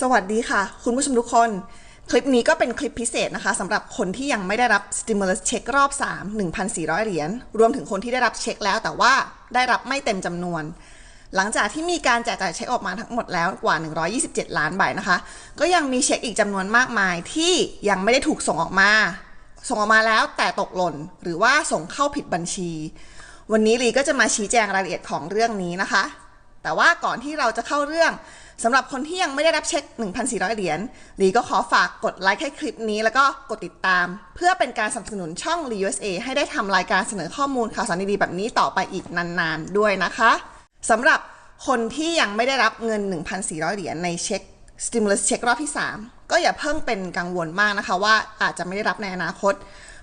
สวัสดีค่ะ คุณผู้ชมทุกคน คลิปนี้ก็เป็นคลิปพิเศษนะคะสำหรับคนที่ยังไม่ได้รับ stimulus check รอบ 3 1,400 เหรียญรวมถึงคนที่ได้รับเช็คแล้ว แต่ว่าได้รับไม่เต็มจำนวน หลังจากที่มีการแจกจ่ายเช็คออกมาทั้งหมดแล้วกว่า 127 ล้านใบนะคะ ก็ยังมีเช็คอีกจำนวนมากมายที่ยังไม่ได้ถูกส่งออกมา ส่งออกมาแล้วแต่ตกหล่น หรือว่าส่งเข้าผิดบัญชี วันนี้ลีก็จะมาชี้แจงรายละเอียดของเรื่องนี้นะคะ แต่ว่าก่อนที่เราจะเข้าเรื่อง สำหรับคนที่ยังไม่ได้รับเช็ค 1,400 เหรียญลีก็ขอฝากกดไลค์ให้คลิปนี้ แล้วก็กดติดตาม เพื่อเป็นการสนับสนุนช่อง l ี USA ให้ได้ทำรายการเสนอข้อมูลข่าวสารดีๆแบบนี้ต่อไปอีกนานๆด้วยนะคะสำหรับคนที่ยังไม่ได้รับเงิน 1,400 เหรียญในเช็ค stimulus check รอบที่ 3 ก็อย่าเพิ่งเป็นกังวลมากนะคะว่าอาจจะไม่ได้รับในอนาคต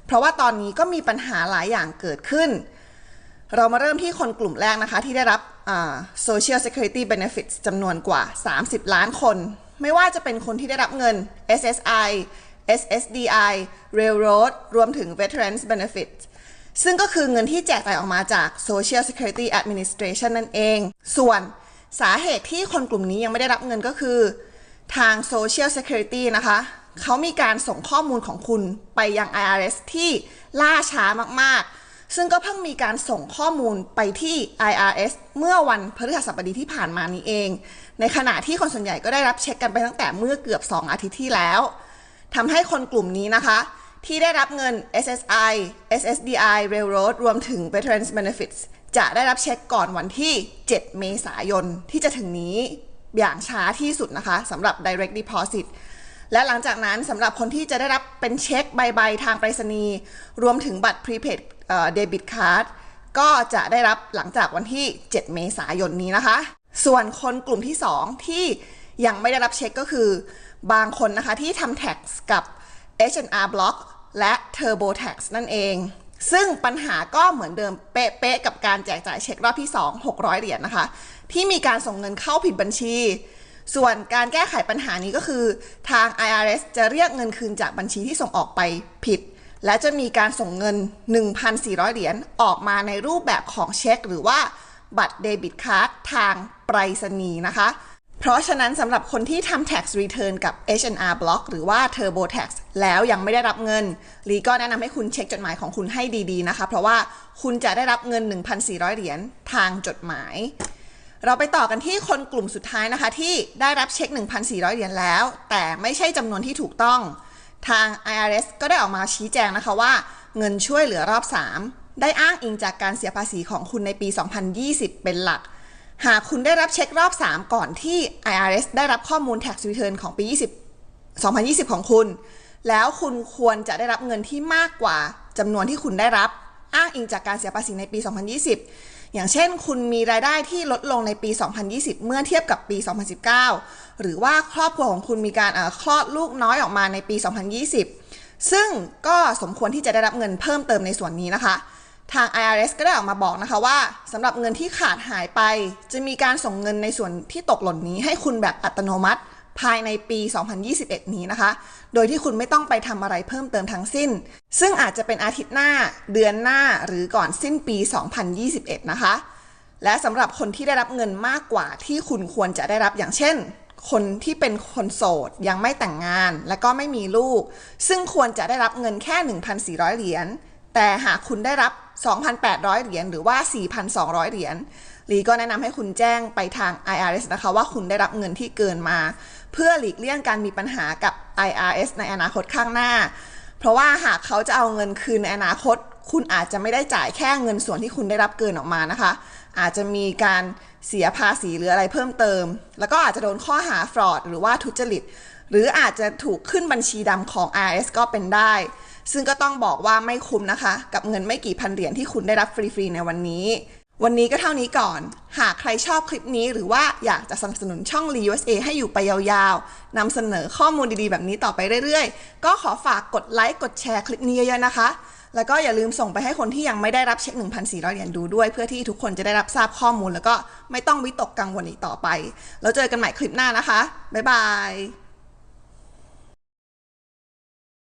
เพราะว่าตอนนี้ก็มีปัญหาหลายอย่างเกิดขึ้น เรามาเริ่มที่คนกลุ่มแรกนะคะ ที่ได้รับ Social Security Benefits จำนวนกว่า 30 ล้านคน ไม่ว่าจะเป็นคนที่ได้รับเงิน SSI SSDI Railroad รวมถึง Veterans Benefits ซึ่งก็คือเงินที่แจกจ่ายออกมาจาก Social Security Administration นั่นเอง ส่วนสาเหตุที่คนกลุ่มนี้ยังไม่ได้รับเงินก็คือ ทาง Social Security นะคะ เขามีการส่งข้อมูลของคุณไปยัง IRS ที่ล่าช้ามากๆ ซึ่งก็เพิ่งมีการส่งข้อมูลไปที่ IRS เมื่อวันพฤหัสบดีที่ผ่านมานี้เอง ในขณะที่คนส่วนใหญ่ก็ได้รับเช็คกันไปตั้งแต่เมื่อเกือบ 2 อาทิตย์ที่แล้วทำให้คนกลุ่มนี้นะคะ ที่ได้รับเงิน SSI SSDI Railroad รวมถึง Veterans Benefits จะได้รับเช็คก่อนวันที่ 7 เมษายนที่จะถึงนี้อย่างช้าที่สุดนะคะสำหรับ direct deposit และหลังจากนั้นสำหรับคนที่จะได้รับเป็นเช็คใบๆทางไปรษณีย์รวมถึงบัตร prepaid เดบิตการ์ดก็จะได้รับหลังจากวันที่ 7 เมษายนนี้นะคะ ส่วนคนกลุ่มที่ 2 ที่ยังไม่ได้รับเช็คก็คือ บางคนนะคะที่ทำ tax กับ H&R Block และ Turbo Tax นั่นเอง ซึ่งปัญหาก็เหมือนเดิมเป๊ะๆกับการแจกจ่ายเช็ครอบที่ 2 600 เหรียญนะคะ ที่มีการส่งเงินเข้าผิดบัญชี ส่วนการแก้ไขปัญหานี้ก็คือ ทาง IRS จะเรียกเงินคืนจากบัญชีที่ส่งออกไปผิด และจะมีการส่งเงิน 1,400 เหรียญออกมาในรูปแบบของเช็ค หรือว่าบัตรเดบิตการ์ดทางไปรษณีย์นะคะ เพราะฉะนั้นสำหรับคนที่ทำ tax return กับ H&R Block หรือว่า Turbo Tax แล้วยังไม่ได้รับเงิน ลีก็แนะนำให้คุณเช็คจดหมายของคุณให้ดีๆนะคะ เพราะว่าคุณจะได้รับเงิน 1,400 เหรียญทางจดหมาย เราไปต่อกันที่คนกลุ่มสุดท้ายนะคะ ที่ได้รับเช็ค 1,400 เหรียญแล้ว แต่ไม่ใช่จำนวนที่ถูกต้อง ทาง IRS ก็ได้ออกมาชี้แจงนะคะว่า เงินช่วยเหลือรอบ 3 ได้อ้างอิงจากการเสียภาษีของคุณในปี 2020 เป็นหลัก หากคุณได้รับเช็ครอบ 3 ก่อนที่ IRS ได้รับข้อมูล tax return ของปี 20 2020 ของคุณ แล้วคุณควรจะได้รับเงินที่มากกว่าจำนวนที่คุณได้รับ อ้างอิงจากการเสียภาษีในปี 2020 อย่างเช่น คุณมีรายได้ที่ลดลงในปี 2020 เมื่อเทียบกับปี 2019 หรือว่าครอบครัวของคุณมีการเอ่อคลอดลูกน้อยออกมาในปี 2020 ซึ่งก็สมควรที่จะได้รับเงินเพิ่มเติมในส่วนนี้นะคะทาง IRS ก็ได้ออกมาบอกนะคะว่าสำหรับเงินที่ขาดหายไป จะมีการส่งเงินในส่วนที่ตกหล่นนี้ให้คุณแบบอัตโนมัติ ภายในปี 2021 นี้นะคะ โดยที่คุณไม่ต้องไปทำอะไรเพิ่มเติมทั้งสิ้น ซึ่งอาจจะเป็นอาทิตย์หน้า เดือนหน้า หรือก่อนสิ้นปี 2021 นะคะ และสำหรับคนที่ได้รับเงินมากกว่าที่คุณควรจะได้รับอย่างเช่น คนที่เป็นคนโสด ยังไม่แต่งงาน และก็ไม่มีลูก ซึ่งควรจะได้รับเงินแค่ 1,400 เหรียญ แต่หากคุณได้รับ 2,800 เหรียญหรือว่า 4,200 เหรียญลีก็แนะนำให้คุณแจ้งไปทาง IRS นะคะ ว่าคุณได้รับเงินที่เกินมา เพื่อหลีกเลี่ยงการมีปัญหากับ IRS ในอนาคตข้างหน้า เพราะว่าหากเขาจะเอาเงินคืนในอนาคต คุณอาจจะไม่ได้จ่ายแค่เงินส่วนที่คุณได้รับเกินออกมานะคะ อาจจะมีการเสียภาษีหรืออะไรเพิ่มเติม แล้วก็อาจจะโดนข้อหาฟรอดหรือว่าทุจริต หรืออาจจะถูกขึ้นบัญชีดำของ IRS ก็เป็นได้ ซึ่งก็ต้องบอกว่าไม่คุ้มนะคะ กับเงินไม่กี่พันเหรียญที่คุณได้รับฟรีๆในวันนี้ วันนี้ก็เท่านี้ก่อน หากใครชอบคลิปนี้หรือว่าอยากจะสนับสนุนช่อง l ี USA ให้อยู่ไปยาวๆนำเสนอข้อมูลดีๆ แบบนี้ต่อไปเรื่อยๆ ก็ขอฝากกดไลค์กดแชร์คลิปนี้เยอะๆนะคะ แล้วก็อย่าลืมส่งไปให้คนที่ยังไม่ได้รับเช็ค 1,400 เหรียญดูด้วย เพื่อที่ทุกคนจะได้รับทราบข้อมูล แล้วก็ไม่ต้องวิตกกังวลอีกต่อไป แล้วเจอกันใหม่คลิปหน้านะคะบ๊ายบาย